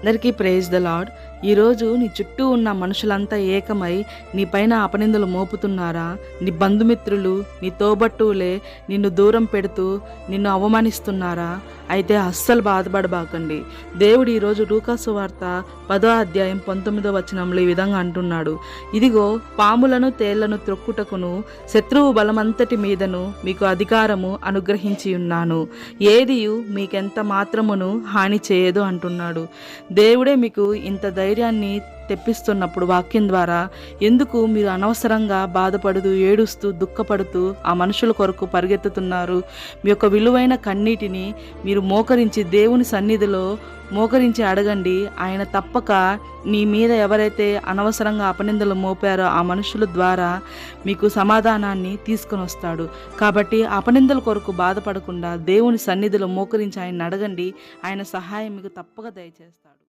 అందరికీ praise the lord ఈరోజు నీ చుట్టూ ఉన్న మనుషులంతా ఏకమై నీ పైన అపనిందలు మోపుతున్నారా? నీ బంధుమిత్రులు నీ తోబట్టువులే నిన్ను దూరం పెడుతూ నిన్ను అవమానిస్తున్నారా? అయితే అస్సలు బాధపడబాకండి. దేవుడు ఈరోజు లూకాసు వార్త పదో అధ్యాయం పంతొమ్మిదో వచనంలో ఈ విధంగా అంటున్నాడు. ఇదిగో పాములను తేళ్ళను త్రొక్కుటకును శత్రువు బలమంతటి మీదను మీకు అధికారము అనుగ్రహించి ఉన్నాను. ఏదియు మీకెంత మాత్రమును హాని చేయదు అంటున్నాడు. దేవుడే మీకు ఇంత ధైర్యాన్ని తెప్పిస్తున్నప్పుడు వాక్యం ద్వారా ఎందుకు మీరు అనవసరంగా బాధపడుతూ ఏడుస్తూ దుఃఖపడుతూ ఆ మనుషుల కొరకు పరిగెత్తుతున్నారు? మీ యొక్క విలువైన కన్నీటిని మీరు మోకరించి దేవుని సన్నిధిలో మోకరించి అడగండి. ఆయన తప్పక నీ మీద ఎవరైతే అనవసరంగా అపనిందలు మోపారో ఆ మనుషుల ద్వారా మీకు సమాధానాన్ని తీసుకొని వస్తాడు. కాబట్టి అపనిందల కొరకు బాధపడకుండా దేవుని సన్నిధిలో మోకరించి ఆయన అడగండి. ఆయన సహాయం మీకు తప్పక దయచేస్తాడు.